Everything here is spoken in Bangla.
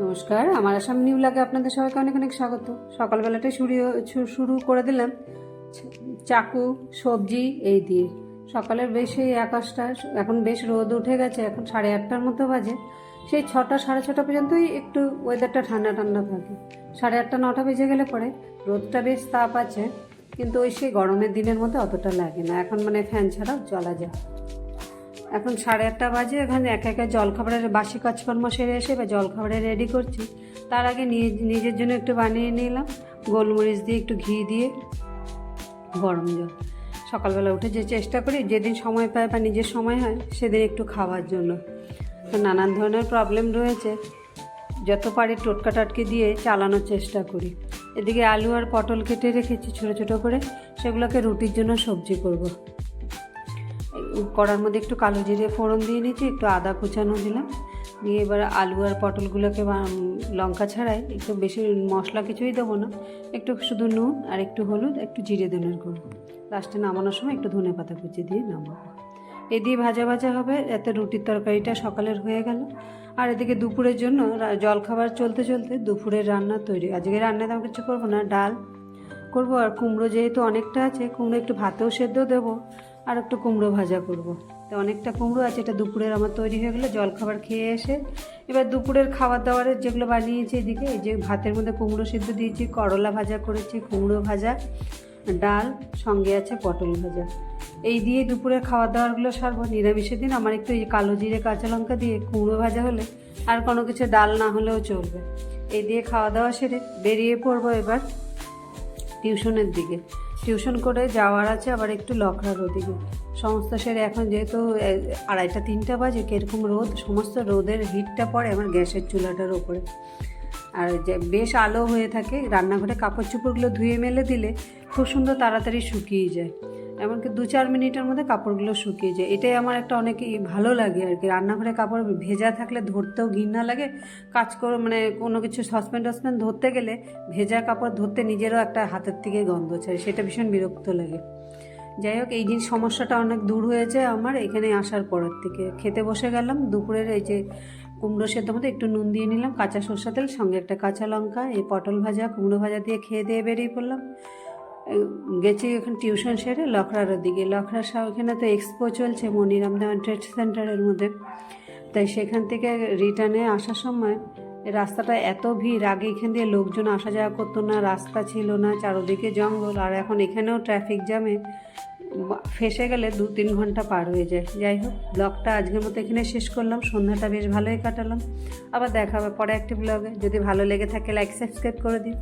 নমস্কার, আমার আসাম নিউ লাগে আপনাদের সবাইকে অনেক অনেক স্বাগত। সকালবেলাটাই শুরু শুরু করে দিলাম। চাকু, সবজি, এই দিয়ে। সকালের বেশ এই আকাশটা, এখন বেশ রোদ উঠে গেছে, এখন সাড়ে আটটার মতো বাজে। সেই ছটা, সাড়ে ছটা পর্যন্তই একটু ওয়েদারটা ঠান্ডা ঠান্ডা থাকে। সাড়ে আটটা, নটা বেজে গেলে পরে রোদটা বেশ তাপ আছে, কিন্তু ওই সেই গরমের দিনের মধ্যে অতটা লাগে না। এখন মানে ফ্যান ছাড়াও চলা যায়। এখন সাড়ে আটটা বাজে, এখানে একা একা জলখাবারের বাসি কাজকর্ম সেরে এসে বা জলখাবারে রেডি করছি। তার আগে নিজের জন্য একটু বানিয়ে নিলাম, গোলমরিচ দিয়ে একটু ঘি দিয়ে গরম জল। সকালবেলা উঠে যে চেষ্টা করি, যেদিন সময় পায় বা নিজের সময় হয়, সেদিন একটু খাওয়ার জন্য। তো নানান ধরনের প্রবলেম রয়েছে। যত পারি টোটকা টাটকি দিয়ে চালানোর চেষ্টা করি। এদিকে আলু আর পটল কেটে রেখেছি ছোটো ছোটো করে। সেগুলোকে রুটির জন্য সবজি করব। কড়ার মধ্যে একটু কালো জিরে ফোড়ন দিয়ে নিয়েছি, একটু আদা কুচানো দিলাম। দিয়ে এবার আলু আর পটলগুলোকে লঙ্কা ছাড়াই একটু বেশি মশলা কিছুই দেবো না। একটু শুধু নুন আর একটু হলুদ, একটু জিরে ধনের করব লাস্টে নামানোর সময় একটু ধনে পাতা কুচি দিয়ে নামাবো। এ দিয়ে ভাজা ভাজা হবে, এতে রুটির তরকারিটা সকালের হয়ে গেল। আর এদিকে দুপুরের জন্য জলখাবার চলতে চলতে দুপুরের রান্না তৈরি। আজকে রান্না তেমন কিছু করব না, ডাল করব। আর কুমড়ো যেহেতু অনেকটা আছে, কুমড়ো একটু ভাতেও সেদ্ধ দেবো। আর একটু কুমড়ো ভাজা করব। তো অনেকটা কুমড়ো আছে, এটা দুপুরের আমার তৈরি হয়ে গেলো, জলখাবার খেয়ে এসে এবার দুপুরের খাবার দাবারের যেগুলো বানিয়েছি এদিকে, এই যে ভাতের মধ্যে কুমড়ো সিদ্ধ দিয়েছি, করলা ভাজা করেছি, কুমড়ো ভাজা, ডাল, সঙ্গে আছে পটল ভাজা। এই দিয়ে দুপুরের খাবার দাবারগুলো সারবো, নিরামিষের দিন আমার একটু এই কালো জিরে, কাঁচা লঙ্কা দিয়ে কুমড়ো ভাজা হলে আর কোনো কিছু ডাল না হলেও চলবে। এই দিয়ে খাওয়া দাওয়া সেরে বেরিয়ে পড়ব এবার টিউশনের দিকে। টিউশন করে যাওয়ার আছে, আবার একটু লকড়ার ওদিকে। সমস্ত সেরে এখন যেহেতু আড়াইটা, তিনটা বাজে, কীরকম রোদ, সমস্ত রোদের হিটটা পড়ে আমার গ্যাসের চুলাটার ওপরে। আর যে, বেশ আলো হয়ে থাকে, রান্নাঘরে কাপড় চোপড়গুলো ধুয়ে মেলে দিলে খুব সুন্দর তাড়াতাড়ি শুকিয়ে যায়। এমনকি দু চার মিনিটের মধ্যে কাপড়গুলো শুকিয়ে যায়। এটাই আমার একটা অনেক ভালো লাগে আর কি। রান্নাঘরে কাপড় ভেজা থাকলে ধরতেও ঘৃণা লাগে। কাজ করে মানে কোনো কিছু সসপেন টসপেন ধরতে গেলে ভেজা কাপড় ধরতে নিজেরও একটা হাতের থেকে গন্ধ ছাড়ে। সেটা ভীষণ বিরক্ত লাগে। যাই হোক, এই জিনিস সমস্যাটা অনেক দূর হয়েছে আমার। এখানে আসার পরের থেকে খেতে বসে গেলাম। দুপুরের এই যে কুমড়ো সেদ্ধ মধ্যে একটু নুন দিয়ে নিলাম, কাঁচা সর্ষা তেল, সঙ্গে একটা কাঁচা লঙ্কা, এই পটল ভাজা, কুমড়ো ভাজা দিয়ে খেয়ে দিয়ে বেরিয়ে পড়লাম। গেছি এখন টিউশন সেরে লখড়ার দিকে। লখড়ার ওখানে তো এক্সপো চলছে মনিরাম দেওয়ান ট্রেড সেন্টারের মধ্যে। তাই সেখান থেকে রিটার্নে আসার সময় রাস্তাটা এত ভিড়, আগে এখান দিয়ে লোকজন আসা যাওয়া করতো না, রাস্তা ছিল না, চারোদিকে জঙ্গল। আর এখন এখানেও ট্রাফিক জ্যামে ফেসে গেলে দু তিন ঘণ্টা পার হয়ে যায়। যাই হোক ব্লগটা আজকের মতো এখানে শেষ করলাম। সন্ধ্যাটা বেশ ভালোই কাটালাম। আবার দেখা হবে পরে একটি ব্লগে যদি ভালো লেগে থাকে লাইক সাবস্ক্রাইব করে দিন